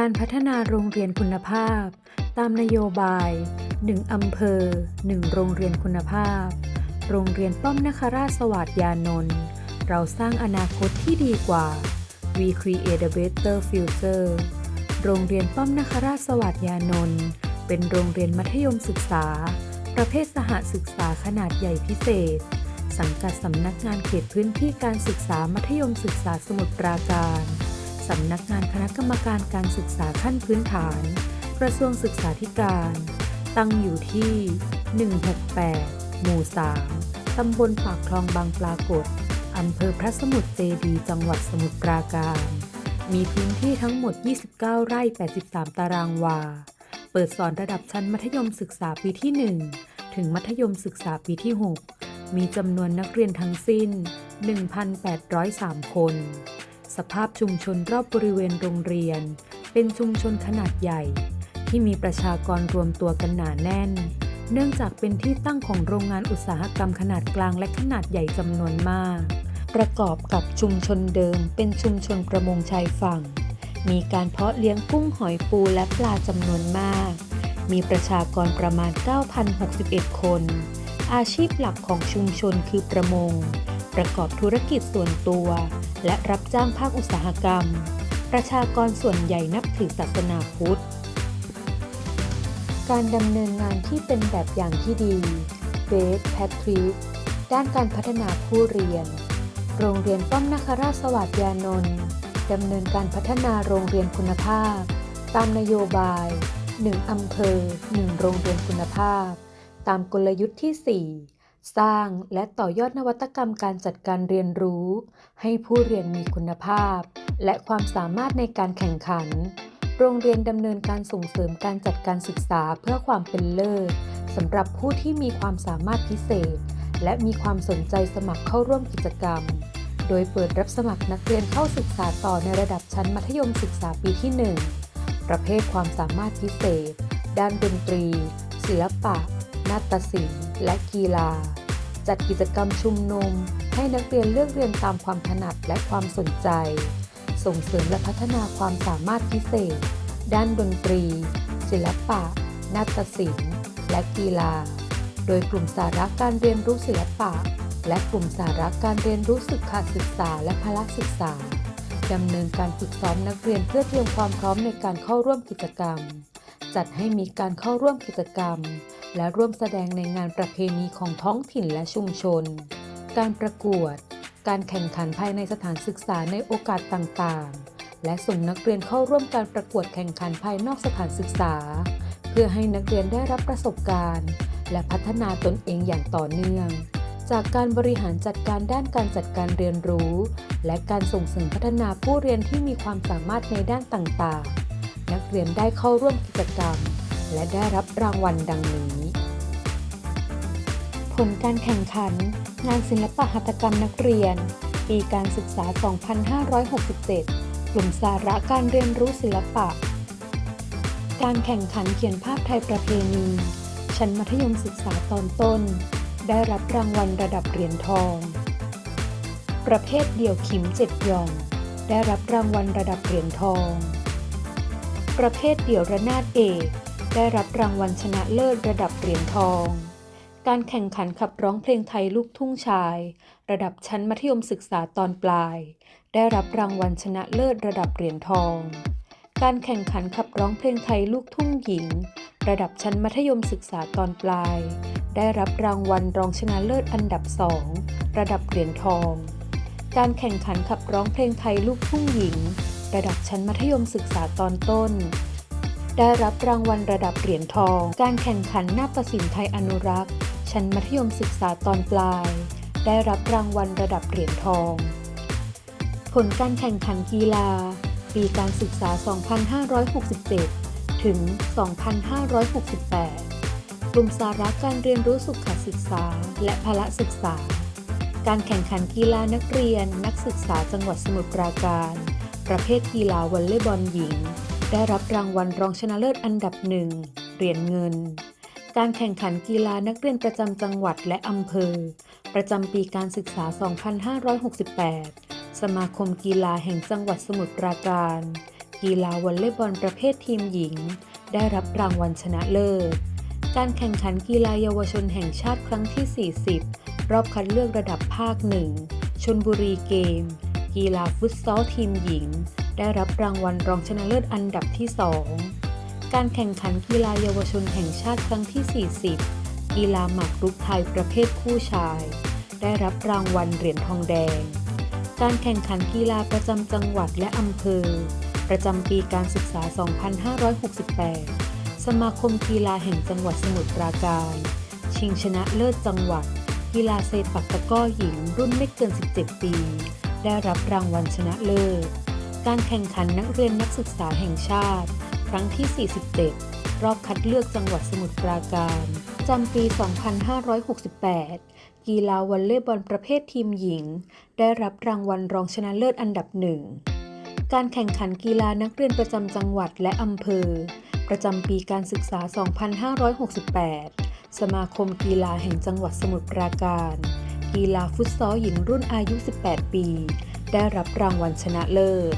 การพัฒนาโรงเรียนคุณภาพ ตามนโยบาย 1 อำเภอ 1 โรงเรียนคุณภาพ โรงเรียนป้อมนคราชสวัสดยานนท์เราสร้างอนาคตที่ดีกว่า We create a better future โรงเรียนป้อมนคราชสวัสดยานนท์เป็นโรงเรียนมัธยมศึกษา ประเภทสหศึกษาขนาดใหญ่พิเศษ สังกัดสำนักงานเขตพื้นที่การศึกษามัธยมศึกษาสมุทรปราการ สำนักงานคณะกรรมการการศึกษาขั้นพื้นฐาน กระทรวงศึกษาธิการ ตั้งอยู่ที่ 168 หมู่ 3 ตำบลปากคลองบางปรากฏ อำเภอพระสมุทรเจดีย์จังหวัดสมุทรปราการ มีพื้นที่ทั้งหมด 29 ไร่ 83 ตารางวา เปิดสอนระดับชั้นมัธยมศึกษาปีที่ 1 ถึงมัธยมศึกษาปีที่ 6 มีจำนวนนักเรียนทั้งสิ้น 1,803 คน สภาพชุมชนรอบบริเวณโรงเรียน เป็นชุมชนขนาดใหญ่ ที่มีประชากรรวมตัวกันหนาแน่น เนื่องจากเป็นที่ตั้งของโรงงานอุตสาหกรรมขนาดกลางและขนาดใหญ่จำนวนมาก ประกอบกับชุมชนเดิม เป็นชุมชนประมงชายฝั่ง มีการเพาะเลี้ยงกุ้งหอยปูและปลาจำนวนมาก มีประชากรประมาณ 9,061 คน อาชีพหลักของชุมชนคือประมง ประกอบธุรกิจส่วนตัว และรับจ้างภาคอุตสาหกรรม ประชากรส่วนใหญ่นับถือศาสนาพุทธ การดำเนินงานที่เป็นแบบอย่างที่ดีเบสแพทริกด้านการพัฒนาผู้เรียน โรงเรียนป้อมนคราชสวัสดยานนท์ดำเนินการพัฒนาโรงเรียนคุณภาพ ตามนโยบาย 1 อำเภอ 1 โรงเรียนคุณภาพ ตามกลยุทธ์ที่ 4 สร้างและต่อยอดนวัตกรรมการจัดการเรียนรู้ ให้ผู้เรียนมีคุณภาพ และความสามารถในการแข่งขัน โรงเรียนดำเนินการส่งเสริมการจัดการศึกษาเพื่อความเป็นเลิศสำหรับผู้ที่มีความสามารถพิเศษ และมีความสนใจสมัครเข้าร่วมกิจกรรม โดยเปิดรับสมัครนักเรียนเข้าศึกษาต่อในระดับชั้นมัธยมศึกษาปีที่ 1 ประเภทความสามารถพิเศษ ด้านดนตรี ศิลปะ นาฏศิลป์ และกีฬา จัดกิจกรรมชุมนุม ให้นักเรียนเลือกเรียนตามความถนัดและความสนใจ ส่งเสริมและพัฒนาความสามารถพิเศษ ด้านดนตรี ศิลปะ นาฏศิลป์ และกีฬา โดยกลุ่มสาระการเรียนรู้ศิลปะ และกลุ่มสาระการเรียนรู้ศึกษาศึกษาและพละศึกษาดำเนินการฝึกซ้อมนักเรียนเพื่อเตรียมความพร้อมในการเข้าร่วมกิจกรรม จัดให้มีการเข้าร่วมกิจกรรม และร่วมแสดงในงานประเพณีของท้องถิ่นและชุมชน การประกวด การแข่งขันภายในสถานศึกษาในโอกาสต่างๆ และส่งนักเรียนเข้าร่วมการประกวดแข่งขันภายนอกสถานศึกษา เพื่อให้นักเรียนได้รับประสบการณ์ และพัฒนาตนเองอย่างต่อเนื่อง จากการบริหารจัดการด้านการจัดการเรียนรู้ และการส่งเสริมพัฒนาผู้เรียนที่มีความสามารถในด้านต่างๆ นักเรียนได้เข้าร่วมกิจกรรม และได้รับรางวัลดังนี้ ผลการแข่งขัน งานศิลปหัตถกรรมนักเรียน ปีการศึกษา 2567 กลุ่มสาระการเรียนรู้ศิลปะ การแข่งขันเขียนภาพไทยประเพณี ชั้นมัธยมศึกษาตอนต้น ได้รับรางวัลระดับเหรียญทอง ประเภทเดี่ยวขิมเจ็ดหยอง ได้รับรางวัลระดับเหรียญทองประเภทเดี่ยวระนาดเอก ได้รับรางวัลชนะเลิศระดับเหรียญทอง การแข่งขันขับร้องเพลงไทยลูกทุ่งชาย ระดับชั้นมัธยมศึกษาตอนปลาย ได้รับรางวัลชนะเลิศระดับเหรียญทอง การแข่งขันขับร้องเพลงไทยลูกทุ่งหญิง ระดับชั้นมัธยมศึกษาตอนปลาย ได้รับรางวัลรองชนะเลิศอันดับสองระดับเหรียญทอง การแข่งขันขับร้องเพลงไทยลูกทุ่งหญิง ระดับชั้นมัธยมศึกษาตอนต้น ได้รับรางวัลระดับเหรียญทอง การแข่งขันนาฏศิลป์ไทยอนุรักษ์ ชั้นมัธยมศึกษาตอนปลาย ได้รับรางวัลระดับเหรียญทอง ผลการแข่งขันกีฬา ปีการศึกษา 2567 ถึง 2568 กลุ่มสาระการเรียนรู้สุขศึกษา และพละศึกษา การแข่งขันกีฬานักเรียนนักศึกษาจังหวัดสมุทรปราการ ประเภทกีฬาวอลเลย์บอลหญิง ได้รับรางวัลรองชนะเลิศอันดับหนึ่งเหรียญเงิน การแข่งขันกีฬานักเรียนประจำจังหวัดและอำเภอ ประจำปีการศึกษา 2568 สมาคมกีฬาแห่งจังหวัดสมุทรปราการ กีฬาวอลเลย์บอลประเภททีมหญิง ได้รับรางวัลชนะเลิศ การแข่งขันกีฬาเยาวชนแห่งชาติครั้งที่ 40 รอบคัดเลือกระดับภาคหนึ่งชนบุรีเกม กีฬาฟุตซอลทีมหญิง ได้รับรางวัลรองชนะเลิศอันดับที่ 2 การแข่งขันกีฬาเยาวชนแห่งชาติครั้งที่ 40 กีฬาหมากรุกไทยประเภทคู่ชาย ได้รับรางวัลเหรียญทองแดง การแข่งขันกีฬาประจำจังหวัดและอำเภอ ประจำปีการศึกษา 2568 สมาคมกีฬาแห่งจังหวัดสมุทรปราการ ชิงชนะเลิศจังหวัด กีฬาเซปักตะก้อหญิงรุ่นไม่เกิน 17 ปี ได้รับรางวัลชนะเลิศ การแข่งขันนักเรียนนักศึกษาแห่งชาติ ครั้งที่ 47 รอบคัดเลือกจังหวัดสมุทรปราการจำปี 2568 กีฬาวอลเลย์บอลประเภททีมหญิง ได้รับรางวัลรองชนะเลิศอันดับหนึ่ง การแข่งขันกีฬานักเรียนประจำจังหวัดและอำเภอ ประจำปีการศึกษา 2568 สมาคมกีฬาแห่งจังหวัดสมุทรปราการ กีฬาฟุตซอลหญิงรุ่นอายุ 18 ปี ได้รับรางวัลชนะเลิศ